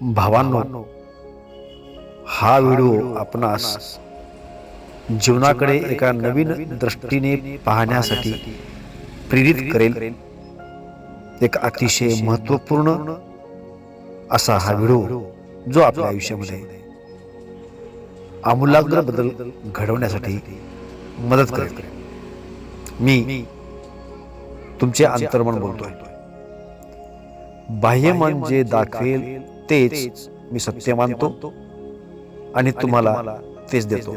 भावांनो हा व्हिडिओ आपणास जीवनाकडे एका नवीन दृष्टीने पाहण्यासाठी प्रेरित करेल. एक अतिशय महत्त्वपूर्ण असा हा व्हिडिओ जो आपल्या आयुष्यामध्ये आमूलाग्र बदल घडवण्यासाठी मदत करेल. मी तुमचे अंतर्मन बोलतोय. बाह्यमन जे दाखवेल तेच मी सत्य मानतो आणि तुम्हाला तेच देतो.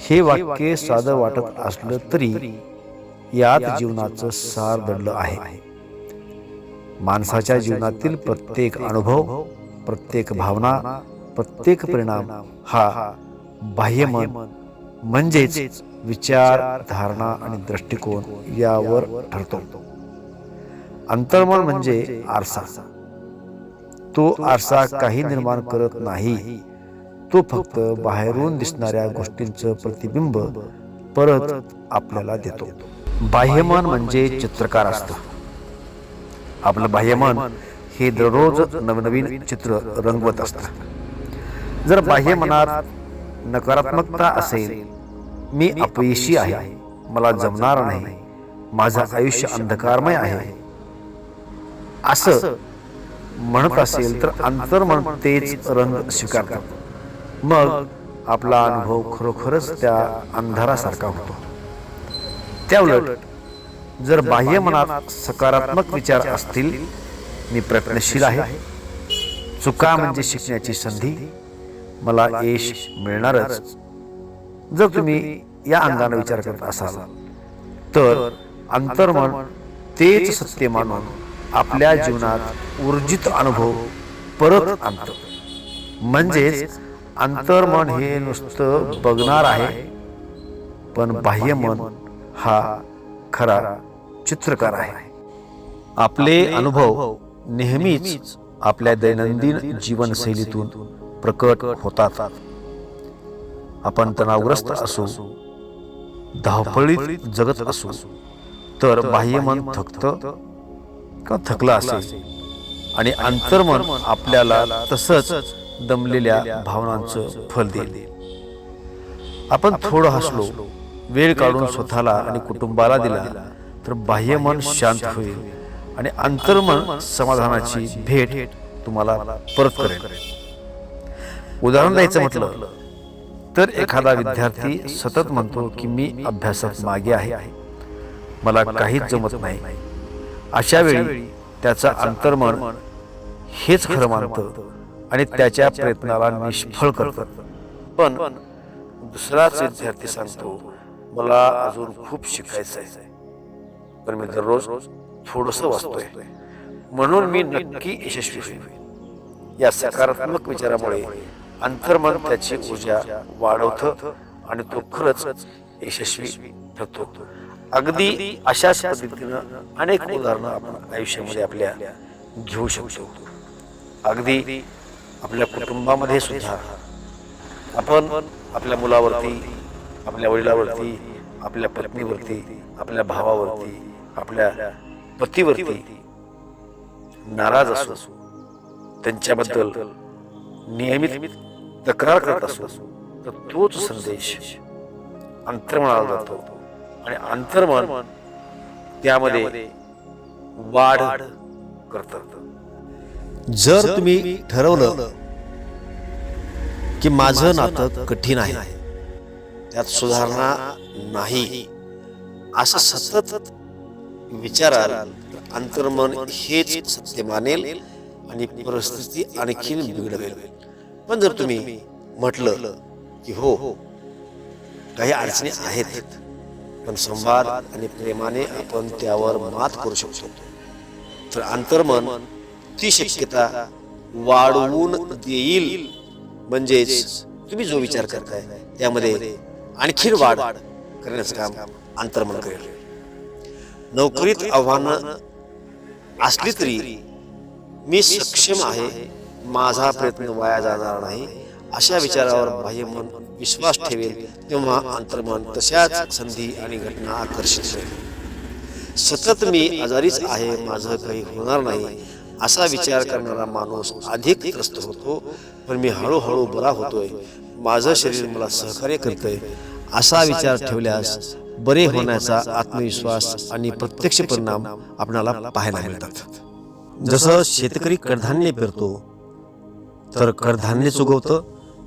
हे वाक्य साधं वाटत असलं तरी यात जीवनाचं सार दडलं आहे. माणसाच्या जीवनातील प्रत्येक अनुभव प्रत्येक भावना प्रत्येक परिणाम हा बाह्यमन म्हणजेच विचार धारणा आणि दृष्टिकोन यावर ठरतो. अंतर्मन म्हणजे आरसा. तो आरसा काही निर्माण करत नाही. तो फक्त बाहेरून दिसणाऱ्या गोष्टींचं प्रतिबिंब परत आपल्याला देतो. बाह्यमन म्हणजे चित्रकार असतं. आपलं बाह्यमन हे दररोज नवनवीन चित्र रंगवत असतं. जर बाह्यमनात नकारात्मकता असेल मी अपयशी आहे मला जमणार नाही माझं आयुष्य अंधकारमय आहे. असं म्हणत असेल तर अंतर्मन तेच रंग स्वीकारतं मग आपला अनुभव खरोखरच त्या अंधारासारखा होतो. त्या उलट जर बाह्य मनात सकारात्मक विचार असतील मी प्रयत्नशील आहे. चुका म्हणजे शिकण्याची संधी. मला यश मिळणारच. जर तुम्ही या अंगाने विचार करत असाल तर अंतर्मन तेच सत्य मानून आपल्या जीवनात ऊर्जित अनुभव परत आणतं. म्हणजेच अंतर्मन हे नुसतं बघणार आहे पण बाह्यमन हा खरा चित्रकार आहे. आपले अनुभव नेहमीच आपल्या दैनंदिन जीवनशैलीतून प्रकट होतात. आपण तणावग्रस्त असू धावपळीत जगत असू तर बाह्यमन थकतं. का थकलं असेल? आणि अंतर्मन आपल्याला तसंच दमलेल्या भावनांचं फल देईल. आपण थोडं हसलो वेळ काढून स्वतःला आणि कुटुंबाला दिला तर बाह्यमन शांत होईल. आणि अंतर्मन समाधानाची भेट तुम्हाला परत करेल. उदाहरण द्यायचं म्हटलं तर एखादा विद्यार्थी सतत म्हणतो की मी अभ्यासात मागे आहे. मला काहीच जमत नाही. अशा वेळी त्याचा अंतर्मन हेच खरं मानतं आणि त्याच्या प्रयत्नाला निष्फळ करतं. पण दुसराच विद्यार्थी सांगतो मला अजून खूप शिकायचं आहे पण मी दररोज थोडस वाचतोय. म्हणून मी नक्की यशस्वी होईल या सकारात्मक विचारामुळे अंतर्मन त्याची ऊर्जा वाढवतं आणि तो खरंच यशस्वी ठरतो. अगदी अशाच पद्धतीनं अनेक उदाहरणं आपण आयुष्यामध्ये आपल्या घेऊ शकतो. अगदी आपल्या कुटुंबामध्ये सुद्धा आपण आपल्या मुलावरती आपल्या वडिलावरती आपल्या पत्नीवरती आपल्या भावावरती आपल्या पतीवरती नाराज असू त्यांच्याबद्दल नियमित तक्रार करत असू तर तोच संदेश अंतर्मनाला जातो. आणि अंतर्मन त्यामध्ये वाढ करतात. जर तुम्ही ठरवलं की माझं नातं कठीण आहे त्यात सुधारणा नाही असं सतत विचाराल तर अंतर्मन हेच सत्य मानेल आणि परिस्थिती आणखीन बिघडवेल. पण जर तुम्ही म्हटलं की हो काही अडचणी आहेत पण संवाद आणि प्रेमाने आपण त्यावर मात करू शकतो. तर अंतर्मन ती शक्यता वाढवून देईल. म्हणजेच तुम्ही जो विचार करताय त्यामध्ये आणखीन वाढ करण्याचं काम अंतर्मन करेल. नोकरीत आव्हानं असली तरी मी सक्षम आहे माझा प्रयत्न वाया जाणार नाही अशा विचारावर बाह्य मन विश्वास ठेवेल तेव्हा अंतर्मन तशाच संधी आणि घटना आकर्षित होईल. सतत मी आजारीच आहे माझं काही होणार नाही असा विचार करणारा माणूस अधिक त्रस्त होतो पण मी हळूहळू बरा होतोय माझं शरीर मला सहकार्य करतंय असा विचार ठेवल्यास बरे होण्याचा आत्मविश्वास आणि प्रत्यक्ष परिणाम आपणाला पाहायला मिळतात. जसं शेतकरी कडधान्य पेरतो तर कडधान्यच उगवतं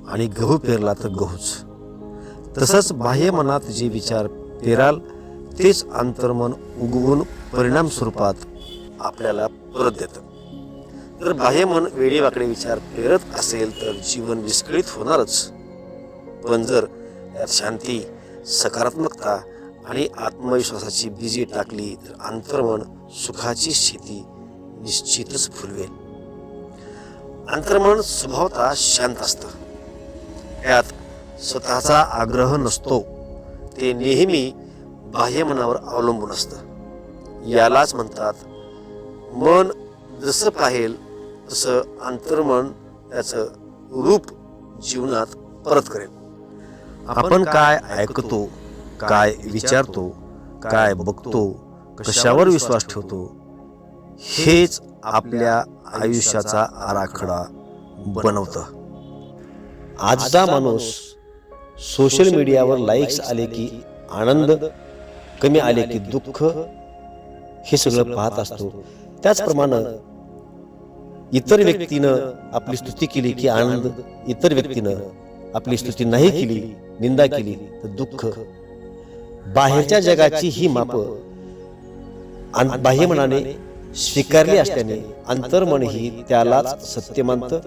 आणि गहू पेरला तर गहूच. तसंच बाह्य मनात जे विचार पेराल तेच अंतर्मन उगवून परिणाम स्वरूपात आपल्याला परत देतं जर बाह्य मन वेडेवाकडे विचार पेरत असेल तर जीवन विस्कळीत होणारच. पण जर त्यात शांती सकारात्मकता आणि आत्मविश्वासाची बीजे टाकली तर अंतर्मन सुखाची शेती निश्चितच फुलवेल. अंतर्मन स्वभावता शांत असतं. यात स्वतःचा आग्रह नसतो. ते नेहमी बाह्य मनावर अवलंबून असतं. यालाच म्हणतात मन जसं पाहेल तसं अंतर्मन त्याचं रूप जीवनात परत करेल. आपण काय ऐकतो काय विचारतो काय बघतो कशावर विश्वास ठेवतो हेच आपल्या आयुष्याचा आराखडा बनवतं. आजचा माणूस सोशल मीडियावर लाईक्स आले की आनंद कमी आले की दुःख हे सगळं पाहत असतो. त्याचप्रमाणे इतर व्यक्तीनं आपली स्तुती केली की आनंद इतर व्यक्तीनं आपली स्तुती नाही केली निंदा केली तर दुःख. बाहेरच्या जगाची ही माप बाह्य मनाने स्वीकारली असल्याने अंतर्मन ही त्यालाच सत्य मानतं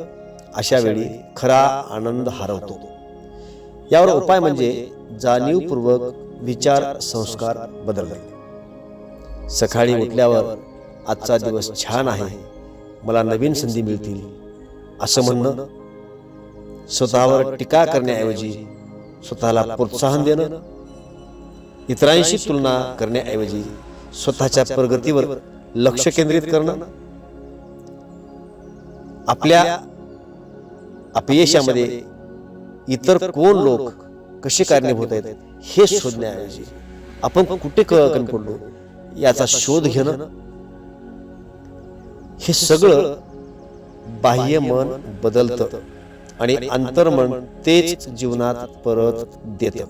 अशा वेळी खरा आनंद हरवतो. यावर उपाय म्हणजे जाणीवपूर्वक विचार संस्कार बदलणे सकाळी उठल्यावर आजचा दिवस छान आहे. मला नवीन संधी मिळतील. असं म्हणणं स्वतःवर टीका करण्याऐवजी स्वतःला प्रोत्साहन देणं इतरांशी तुलना करण्याऐवजी स्वतःच्या प्रगतीवर लक्ष केंद्रित करणं आपल्या अपयशामध्ये इतर कोण लोक कसे कारणीभूत आहेत हे शोधण्याऐवजी आपण कुठे क- कमी पडलो याचा शोध घेणं? हे सगळं बाह्य मन बदलतं आणि अंतर्मन तेच जीवनात परत देत.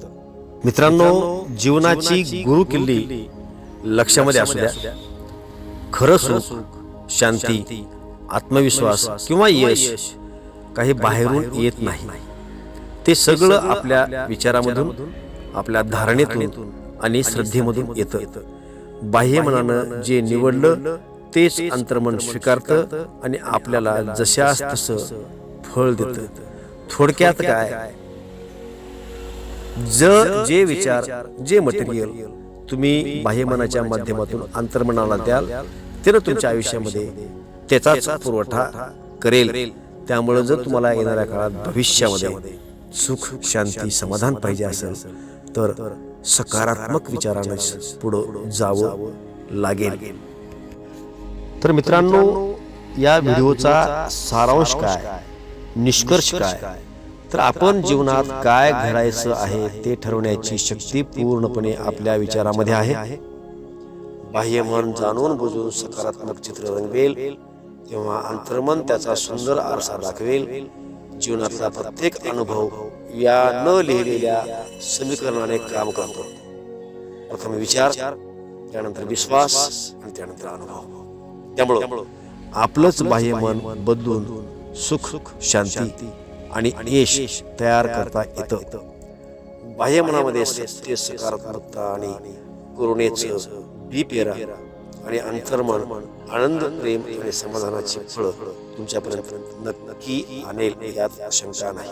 मित्रांनो जीवनाची गुरु किल्ली लक्षामध्ये असू द्या. खरं सुख शांती आत्मविश्वास किंवा यश. काही बाहेरून येत नाही. ते सगळं आपल्या विचारामधून आपल्या धारणेतून आणि श्रद्धेमधून येतं. बाह्य मनानं जे निवडलं तेच अंतर्मन स्वीकारतं आणि आपल्याला जशास तसं फळ देतं. थोडक्यात काय? ज जे विचार जे मटेरियल तुम्ही बाह्यमनाच्या माध्यमातून अंतर्मनाला द्याल त्यानं तुमच्या आयुष्यामध्ये त्याचाच पुरवठा करेल. त्यामुळे जर तुम्हाला येणाऱ्या काळात भविष्यामध्ये सुख शांती समाधान पाहिजे असेल तर सकारात्मक विचाराने पुढं जावं लागेल. तर मित्रांनो या व्हिडिओचा सारांश काय? निष्कर्ष काय? तर आपण जीवनात काय घडायचं आहे ते ठरवण्याची शक्ती पूर्णपणे आपल्या विचारामध्ये आहे. बाह्य मन जाणून बुजून सकारात्मक चित्र रंगवेल. तेव्हा अंतर्मन त्याचा सुंदर आरसा दाखवेल. जीवनातला प्रत्येक अनुभव या न लिहिलेल्या समीकरणाने काम करतो. प्रथम विचार त्यानंतर विश्वास आणि त्यानंतर अनुभव. त्यामुळं आपलंच बाह्य मन बदलून सुख शांती आणि यश तयार करता येतं. बाह्य मनामध्ये सत्य सकारात्मकता आणि करुणेचं बी पेरा आणि अंतर्मन आनंद प्रेम आणि समाधानाची फळं तुमच्यापर्यंत नक्की आणेल यात शंका नाही.